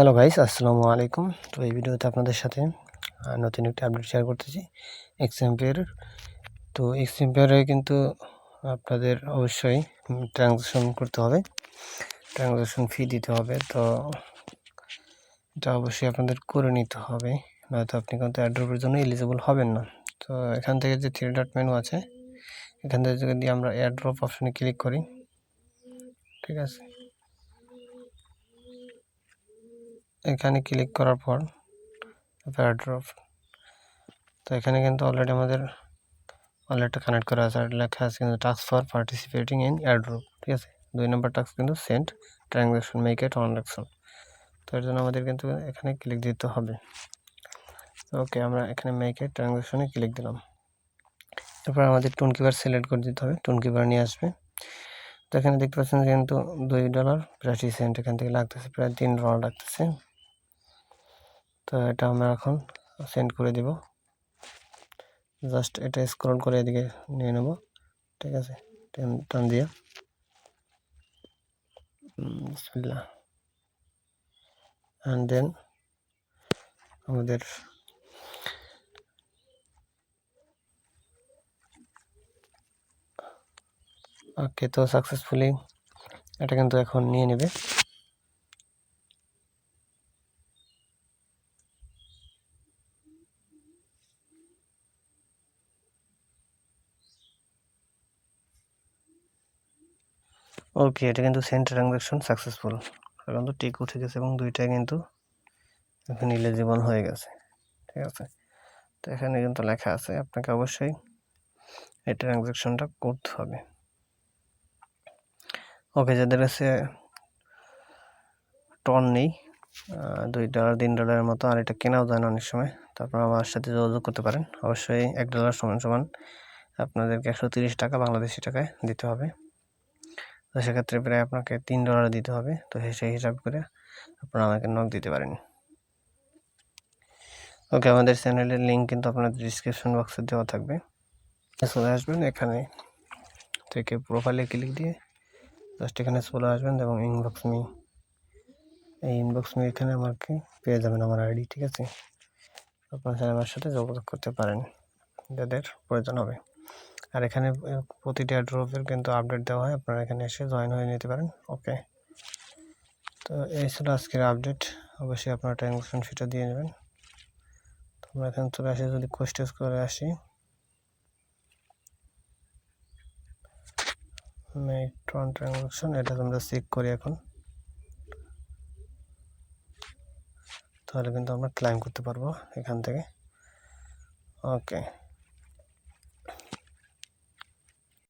Hello guys আসসালামু আলাইকুম তো এই ভিডিওতে আপনাদের সাথে নতুন একটি আপডেট শেয়ার করতেছি এক্সএমপিয়ার তো এক্সএমপিয়ারে কিন্তু আপনাদের অবশ্যই ট্রানজ্যাকশন করতে হবে। ট্রানজ্যাকশন ফি দিতে হবে। তো এটা অবশ্যই আপনাদের করে নিতে হবে। নয়তো আপনি কিন্তু অ্যাড্রপের জন্য এলিজিবল হবেন না। তো এখান থেকে যে থ্রি ডট মেনু আছে, এখান থেকে যদি আমরা এয়ারড্রপ অপশানে ক্লিক করি, ঠিক আছে? এখানে ক্লিক করার পর প্যারাড্রপ তো এখানে কিন্তু অলরেডি আমাদের অলরেডি কানেক্ট করা আছে, আর লেখা আছে কিন্তু task for participating in airdrop ঠিক আছে? দুই নম্বর টাস্ক কিন্তু sent transaction make a transaction তো এর জন্য আমাদের কিন্তু এখানে ক্লিক দিতে হবে। ওকে আমরা এখানে মেক এ ট্রানজ্যাকশনে ক্লিক দিলাম। এরপর আমাদের টুন কিপার সিলেক্ট করে দিতে হবে টুন কিপার নিয়ে আসবে। তো এখানে দেখতে পাচ্ছেন যে কিন্তু দুই ডলার বিরাশি সেন্ট এখান থেকে লাগতেছে, প্রায় তিন ডলার লাগতেছে। তো এটা আমরা এখন সেন্ড করে দিব। জাস্ট এটা স্ক্রল করে এদিকে নিয়ে নেব, ঠিক আছে? টান দিয়ে বিসমিল্লাহ। অ্যান্ড দেন আমাদের ওকে তো সাকসেসফুলি এটা কিন্তু এখন নিয়ে নেবে। ওকে এটা কিন্তু সেন্ট ট্রানজাকশন সাকসেসফুল কিন্তু টিক উঠে গেছে এবং দুইটাই কিন্তু এখন ইলিজিবল হয়ে গেছে, ঠিক আছে? তো এখানে কিন্তু লেখা আছে, আপনাকে অবশ্যই এই ট্রানজাকশনটা করতে হবে। ওকে যাদের কাছে টন নেই দুই ডলার তিন ডলারের মতো, আর এটা কেনাও যায় না অনেক সময়, তারপর আমার সাথে যোগাযোগ করতে পারেন। অবশ্যই এক ডলার সমান সমান আপনাদেরকে একশো তিরিশ টাকা বাংলাদেশি টাকায় দিতে হবে। তো সেক্ষেত্রে প্রায় আপনাকে তিন ডলার দিতে হবে। তো সেই হিসাব করে আপনারা আমাকে নক দিতে পারেন। ওকে আমাদের চ্যানেলের লিঙ্ক কিন্তু আপনাদের ডিসক্রিপশন বক্সে দেওয়া থাকবে। চলে আসবেন এখানে থেকে প্রোফাইলে ক্লিক দিয়ে জাস্ট এখানে চলে আসবেন এবং ইনবক্স মি এই ইনবক্স মি এখানে আমাকে পেয়ে যাবেন আমার আইডি ঠিক আছে? আপনার আমার সাথে যোগাযোগ করতে পারেন। যাদের প্রয়োজন হবে। আর এখানে প্রতিটা ড্রপের কিন্তু আপডেট দেওয়া হয়। আপনারা এখানে এসে জয়েন হয়ে নিতে পারেন। ওকে তো এই ছিল আজকের আপডেট অবশ্যই আপনারা ট্রানজ্যাকশন ফিটা দিয়ে নেবেন। তোমরা এখানে চলে আসে, যদি কোস্টেজ করে আসি। মেট্রন ট্রানজ্যাকশন এটা তোমরা চেক করি এখন। তাহলে কিন্তু আমরা ক্লাইম করতে পারব এখান থেকে। ওকে